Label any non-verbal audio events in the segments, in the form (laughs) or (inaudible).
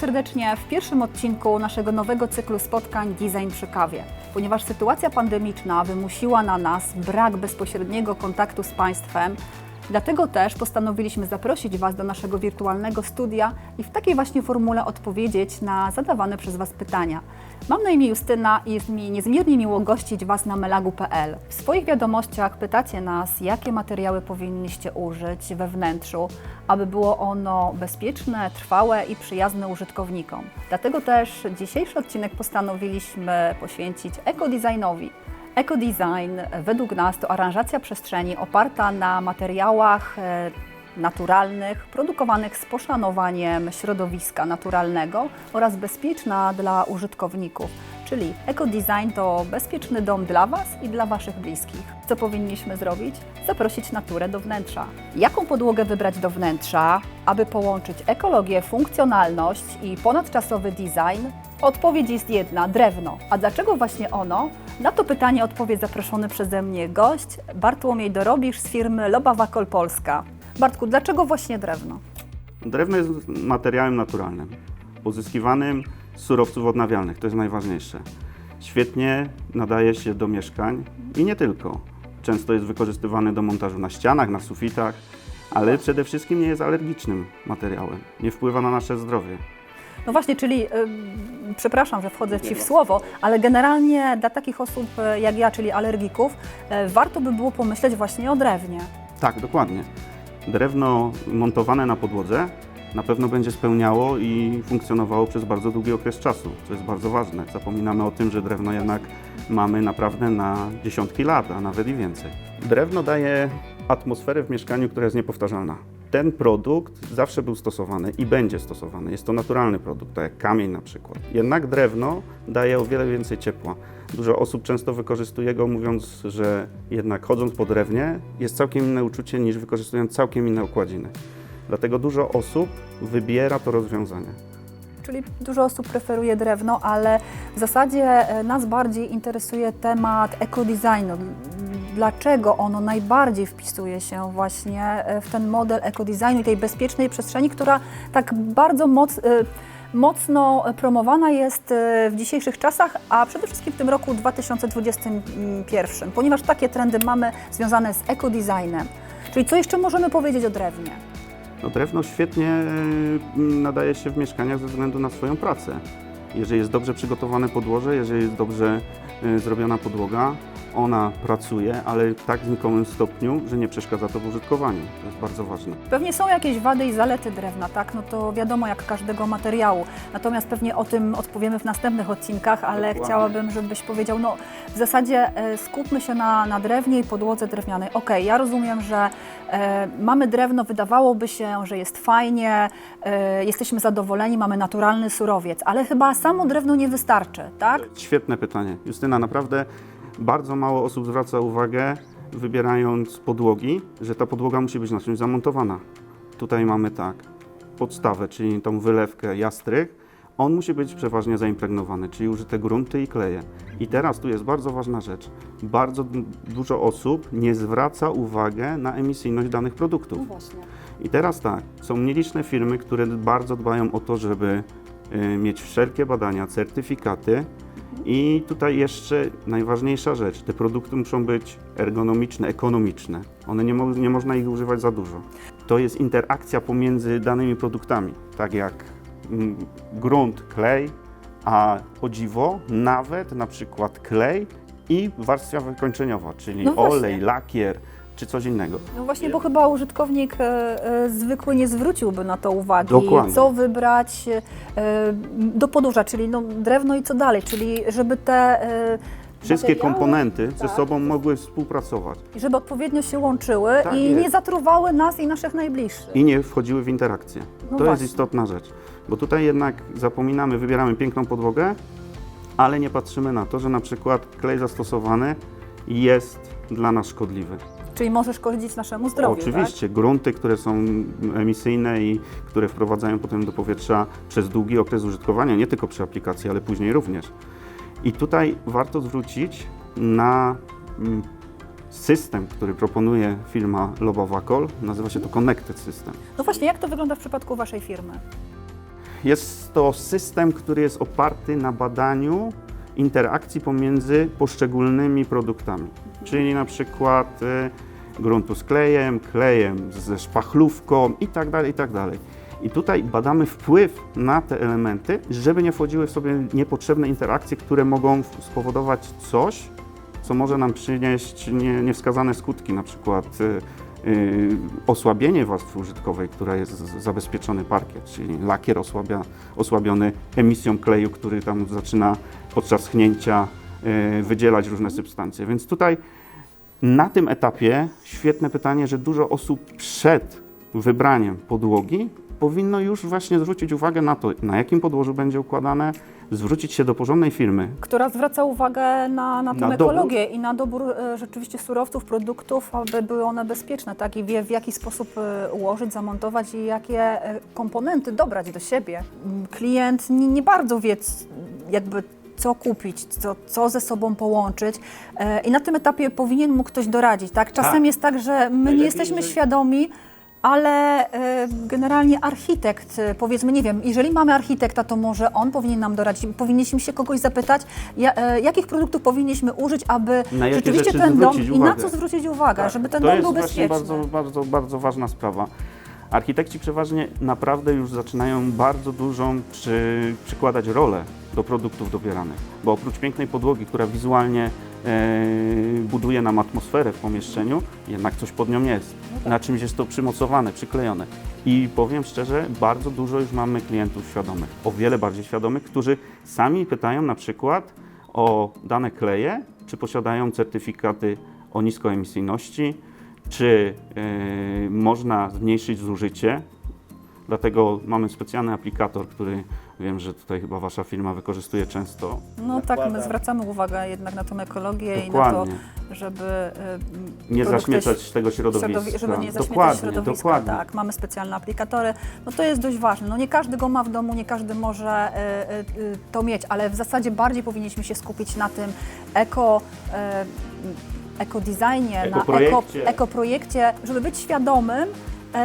serdecznie w pierwszym odcinku naszego nowego cyklu spotkań Design przy kawie. Ponieważ sytuacja pandemiczna wymusiła na nas brak bezpośredniego kontaktu z Państwem, dlatego też postanowiliśmy zaprosić Was do naszego wirtualnego studia i w takiej właśnie formule odpowiedzieć na zadawane przez Was pytania. Mam na imię Justyna i jest mi niezmiernie miło gościć Was na melagu.pl. W swoich wiadomościach pytacie nas, jakie materiały powinniście użyć we wnętrzu, aby było ono bezpieczne, trwałe i przyjazne użytkownikom. Dlatego też dzisiejszy odcinek postanowiliśmy poświęcić ekodesignowi. Ekodesign według nas to aranżacja przestrzeni oparta na materiałach e, naturalnych, produkowanych z poszanowaniem środowiska naturalnego oraz bezpieczna dla użytkowników. Czyli ekodesign to bezpieczny dom dla Was i dla Waszych bliskich. Co powinniśmy zrobić? Zaprosić naturę do wnętrza. Jaką podłogę wybrać do wnętrza, aby połączyć ekologię, funkcjonalność i ponadczasowy design? Odpowiedź jest jedna drewno. A dlaczego właśnie ono? Na to pytanie odpowie zaproszony przeze mnie gość Bartłomiej Dorobisz z firmy Lobawakol Polska. Bartku, dlaczego właśnie drewno? Drewno jest materiałem naturalnym, pozyskiwanym z surowców odnawialnych, to jest najważniejsze. Świetnie nadaje się do mieszkań i nie tylko. Często jest wykorzystywany do montażu na ścianach, na sufitach, ale przede wszystkim nie jest alergicznym materiałem. Nie wpływa na nasze zdrowie. No właśnie, czyli ym, przepraszam, że wchodzę Ci w słowo, ale generalnie dla takich osób e, jak ja, czyli alergików, e, warto by było pomyśleć właśnie o drewnie. Tak, dokładnie. Drewno montowane na podłodze na pewno będzie spełniało i funkcjonowało przez bardzo długi okres czasu, co jest bardzo ważne. Zapominamy o tym, że drewno jednak mamy naprawdę na dziesiątki lat, a nawet i więcej. Drewno daje atmosferę w mieszkaniu, która jest niepowtarzalna. Ten produkt zawsze był stosowany i będzie stosowany. Jest to naturalny produkt, tak jak kamień na przykład. Jednak drewno daje o wiele więcej ciepła. Dużo osób często wykorzystuje go, mówiąc, że jednak chodząc po drewnie jest całkiem inne uczucie niż wykorzystując całkiem inne okładziny. Dlatego dużo osób wybiera to rozwiązanie. Czyli dużo osób preferuje drewno, ale w zasadzie e, nas bardziej interesuje temat ekodesignu. Dlaczego ono najbardziej wpisuje się właśnie e, w ten model ekodesignu i tej bezpiecznej przestrzeni, która tak bardzo moc, e, mocno promowana jest w dzisiejszych czasach, a przede wszystkim w tym roku 2021, ponieważ takie trendy mamy związane z ekodesignem. Czyli co jeszcze możemy powiedzieć o drewnie? No, drewno świetnie y, nadaje się w mieszkaniach ze względu na swoją pracę. Jeżeli jest dobrze przygotowane podłoże, jeżeli jest dobrze y, zrobiona podłoga, ona pracuje, ale tak w znikomym stopniu, że nie przeszkadza to w użytkowaniu. To jest bardzo ważne. Pewnie są jakieś wady i zalety drewna, tak? No to wiadomo jak każdego materiału. Natomiast pewnie o tym odpowiemy w następnych odcinkach, ale Dokładnie. chciałabym, żebyś powiedział, no w zasadzie e, skupmy się na, na drewnie i podłodze drewnianej. Okej, ja rozumiem, że e, mamy drewno, wydawałoby się, że jest fajnie, e, jesteśmy zadowoleni, mamy naturalny surowiec, ale chyba samo drewno nie wystarczy, tak? Świetne pytanie. Justyna, naprawdę bardzo mało osób zwraca uwagę, wybierając podłogi, że ta podłoga musi być na czymś zamontowana. Tutaj mamy tak, podstawę, czyli tą wylewkę jastrych, on musi być przeważnie zaimpregnowany, czyli użyte grunty i kleje. I teraz tu jest bardzo ważna rzecz. Bardzo du- dużo osób nie zwraca uwagi na emisyjność danych produktów. właśnie. I teraz tak, są nieliczne firmy, które bardzo dbają o to, żeby y, mieć wszelkie badania, certyfikaty. I tutaj jeszcze najważniejsza rzecz, te produkty muszą być ergonomiczne, ekonomiczne. One nie, mo- nie można ich używać za dużo. To jest interakcja pomiędzy danymi produktami, tak jak mm, grunt, klej, a o dziwo nawet na przykład klej i warstwa wykończeniowa, czyli No olej, lakier czy coś innego. No właśnie, bo chyba użytkownik e, e, zwykły nie zwróciłby na to uwagi. Dokładnie. Co wybrać e, do podórza, czyli no, drewno i co dalej, czyli żeby te e, Wszystkie materiały- komponenty ze tak. sobą mogły współpracować żeby odpowiednio się łączyły Tak i jest. nie zatruwały nas i naszych najbliższych. i nie wchodziły w interakcję. No to właśnie. jest istotna rzecz, bo tutaj jednak zapominamy, wybieramy piękną podłogę, ale nie patrzymy na to, że na przykład klej zastosowany jest dla nas szkodliwy. Czyli może szkodzić naszemu zdrowiu. Oczywiście grunty, które są emisyjne i które wprowadzają potem do powietrza przez długi okres użytkowania, nie tylko przy aplikacji, ale później również. I tutaj warto zwrócić na mm, system, który proponuje firma Lobawakol. Nazywa się to Connected System. Tak? No właśnie, jak to wygląda w przypadku Waszej firmy? Jest to system, który jest oparty na badaniu interakcji pomiędzy poszczególnymi produktami. Czyli na przykład y, gruntu z klejem, klejem ze szpachlówką i tak dalej, i tak. I tutaj badamy wpływ na te elementy, żeby nie wchodziły w sobie niepotrzebne interakcje, które mogą spowodować coś, co może nam przynieść nie, niewskazane skutki, na przykład y, y, osłabienie warstwy użytkowej, która jest zabezpieczony parkiet, czyli lakier osłabia, osłabiony emisją kleju, który tam zaczyna podczas schnięcia y, wydzielać różne substancje. Więc tutaj na tym etapie świetne pytanie, że dużo osób przed wybraniem podłogi powinno już właśnie zwrócić uwagę na to, na jakim podłożu będzie układane, zwrócić się do porządnej firmy, która zwraca uwagę na, na tę Na dobór. ekologię i na dobór e, rzeczywiście surowców, produktów, aby były one bezpieczne, tak? I wie w jaki sposób e, ułożyć, zamontować i jakie e, komponenty dobrać do siebie. Mm, Klient nie, nie bardzo wie, jakby co kupić, co, co ze sobą połączyć e, i na tym etapie powinien mu ktoś doradzić, tak? Czasem Tak. jest tak, że my nie jesteśmy świadomi, ale e, generalnie architekt, e, powiedzmy, nie wiem, jeżeli mamy architekta, to może on powinien nam doradzić. Powinniśmy się kogoś zapytać, ja, jakich produktów powinniśmy użyć, aby Na rzeczywiście rzeczy ten dom zwrócić i na uwagę. co zwrócić uwagę, Tak, żeby ten to dom jest był bezpieczny. bardzo, bardzo, bardzo ważna sprawa. Architekci przeważnie naprawdę już zaczynają bardzo dużą przy, przykładać rolę do produktów dobieranych, bo oprócz pięknej podłogi, która wizualnie e, buduje nam atmosferę w pomieszczeniu, jednak coś pod nią jest. Na czymś jest to przymocowane, przyklejone. I powiem szczerze, bardzo dużo już mamy klientów świadomych, o wiele bardziej świadomych, którzy sami pytają na przykład o dane kleje, czy posiadają certyfikaty o niskoemisyjności, czy e, można zmniejszyć zużycie. Dlatego mamy specjalny aplikator, który wiem, że tutaj chyba Wasza firma wykorzystuje często. No tak, my zwracamy uwagę jednak na tą ekologię i na to, Dokładnie. żeby e, Nie zaśmiecać tego środowiska. środowi- żeby nie zaśmiecać dokładnie, środowiska. dokładnie. Tak, mamy specjalne aplikatory. No to jest dość ważne. No nie każdy go ma w domu, nie każdy może e, e, e, to mieć, ale w zasadzie bardziej powinniśmy się skupić na tym eko. E, ekodesignie, na eko, Ekoprojekcie. ekoprojekcie, żeby być świadomym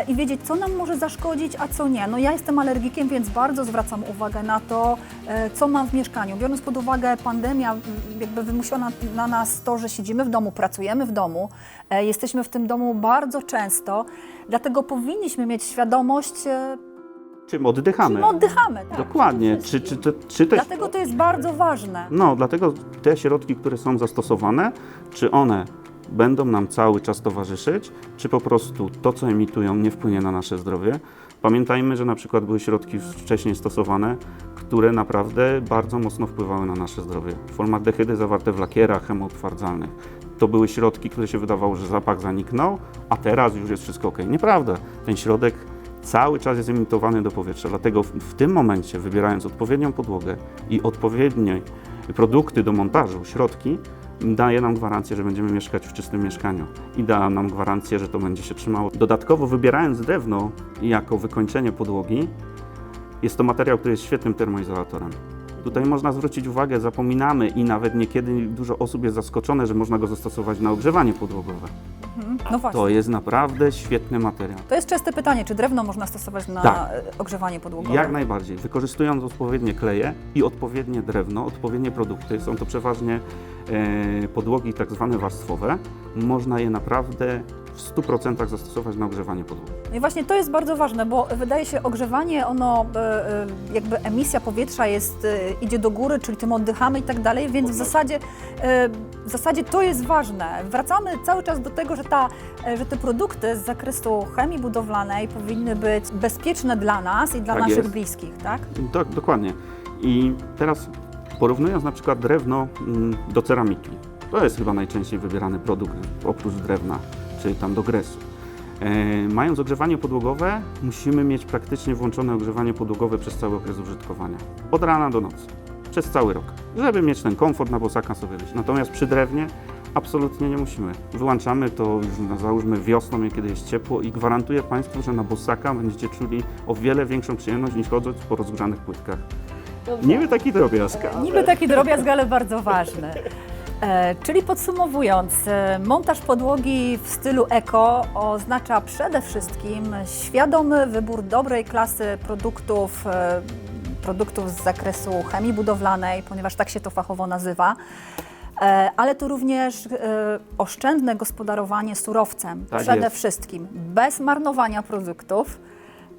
i wiedzieć, co nam może zaszkodzić, a co nie. No ja jestem alergikiem, więc bardzo zwracam uwagę na to, e, co mam w mieszkaniu. Biorąc pod uwagę pandemia, jakby wymusiona na nas to, że siedzimy w domu, pracujemy w domu, e, jesteśmy w tym domu bardzo często, dlatego powinniśmy mieć świadomość, e, Czym oddychamy. czym oddychamy. Tak, Dokładnie. Czy, czy, czy, czy też Dlatego to jest bardzo ważne. No, dlatego te środki, które są zastosowane, czy one będą nam cały czas towarzyszyć, czy po prostu to, co emitują, nie wpłynie na nasze zdrowie. Pamiętajmy, że na przykład były środki wcześniej stosowane, które naprawdę bardzo mocno wpływały na nasze zdrowie. Formaldehydy zawarte w lakierach hemoutwardzalnych. To były środki, które się wydawało, że zapach zaniknął, a teraz już jest wszystko ok. Nieprawda. Ten środek cały czas jest emitowany do powietrza. Dlatego w, tym momencie, wybierając odpowiednią podłogę i odpowiednie produkty do montażu, środki, daje nam gwarancję, że będziemy mieszkać w czystym mieszkaniu i da nam gwarancję, że to będzie się trzymało. Dodatkowo, wybierając drewno jako wykończenie podłogi, jest to materiał, który jest świetnym termoizolatorem. Tutaj można zwrócić uwagę, zapominamy i nawet niekiedy dużo osób jest zaskoczone, że można go zastosować na ogrzewanie podłogowe. Mhm. No właśnie. To jest naprawdę świetny materiał. To jest częste pytanie, czy drewno można stosować na Tak. ogrzewanie podłogowe? Jak najbardziej. Wykorzystując odpowiednie kleje i odpowiednie drewno, odpowiednie produkty, są to przeważnie podłogi tak zwane warstwowe, można je naprawdę w 100% zastosować na ogrzewanie podłogi. No i właśnie to jest bardzo ważne, bo wydaje się ogrzewanie, ono e, e, jakby emisja powietrza jest, e, idzie do góry, czyli tym oddychamy i tak dalej, więc w zasadzie, e, w zasadzie to jest ważne. Wracamy cały czas do tego, że, ta, e, że te produkty z zakresu chemii budowlanej powinny być bezpieczne dla nas i dla Tak naszych jest. bliskich, tak? Do, dokładnie. I teraz porównując na przykład drewno mm, do ceramiki. To jest chyba najczęściej wybierany produkt oprócz drewna, czyli tam do gresu. E, mając ogrzewanie podłogowe, musimy mieć praktycznie włączone ogrzewanie podłogowe przez cały okres użytkowania. Od rana do nocy. Przez cały rok. Żeby mieć ten komfort na bosaka sobie wyjść. Natomiast przy drewnie absolutnie nie musimy. Wyłączamy to już na, załóżmy wiosną, kiedy jest ciepło i gwarantuję Państwu, że na bosaka będziecie czuli o wiele większą przyjemność niż chodząc po rozgrzanych płytkach. Niby taki drobiazg, ale... Niby taki drobiazg, ale bardzo ważny. E, czyli podsumowując, e, montaż podłogi w stylu eko oznacza przede wszystkim świadomy wybór dobrej klasy produktów, e, produktów z zakresu chemii budowlanej, ponieważ tak się to fachowo nazywa. E, Ale to również e, oszczędne gospodarowanie surowcem, Tak przede jest. wszystkim bez marnowania produktów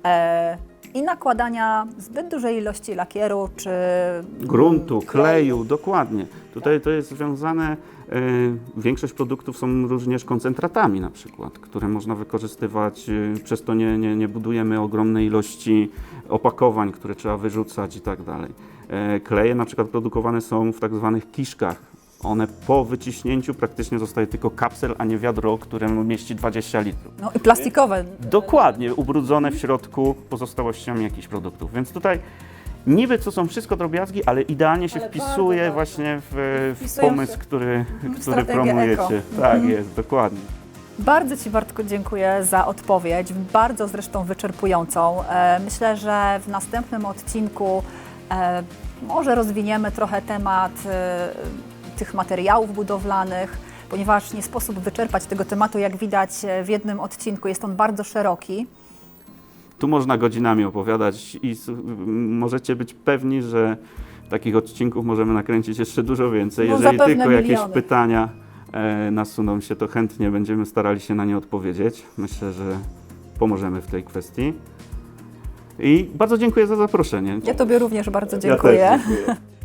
e, i nakładania zbyt dużej ilości lakieru czy gruntu, kleju, dokładnie. Tutaj to jest związane, e, większość produktów są również koncentratami na przykład, które można wykorzystywać, e, przez to nie, nie, nie budujemy ogromnej ilości opakowań, które trzeba wyrzucać i tak dalej. E, Kleje na przykład produkowane są w tak zwanych kiszkach. One po wyciśnięciu praktycznie zostaje tylko kapsel, a nie wiadro, które mieści 20 litrów. no, i plastikowe. Dokładnie, ubrudzone w środku pozostałościami jakichś produktów. Więc tutaj niby to są wszystko drobiazgi, ale idealnie się Ale wpisuje bardzo, właśnie w, w pomysł, który, który promujecie. eko. Tak Mhm. jest, dokładnie. Bardzo Ci Bartku dziękuję za odpowiedź, bardzo zresztą wyczerpującą. E, Myślę, że w następnym odcinku e, może rozwiniemy trochę temat e, tych materiałów budowlanych, ponieważ nie sposób wyczerpać tego tematu, jak widać e, w jednym odcinku. Jest on bardzo szeroki. Tu można godzinami opowiadać i możecie być pewni, że takich odcinków możemy nakręcić jeszcze dużo więcej. No, Jeżeli tylko jakieś miliony. pytania e, nasuną się, to chętnie będziemy starali się na nie odpowiedzieć. Myślę, że pomożemy w tej kwestii. I bardzo dziękuję za zaproszenie. Ja Tobie również bardzo Ja dziękuję. też dziękuję. (laughs)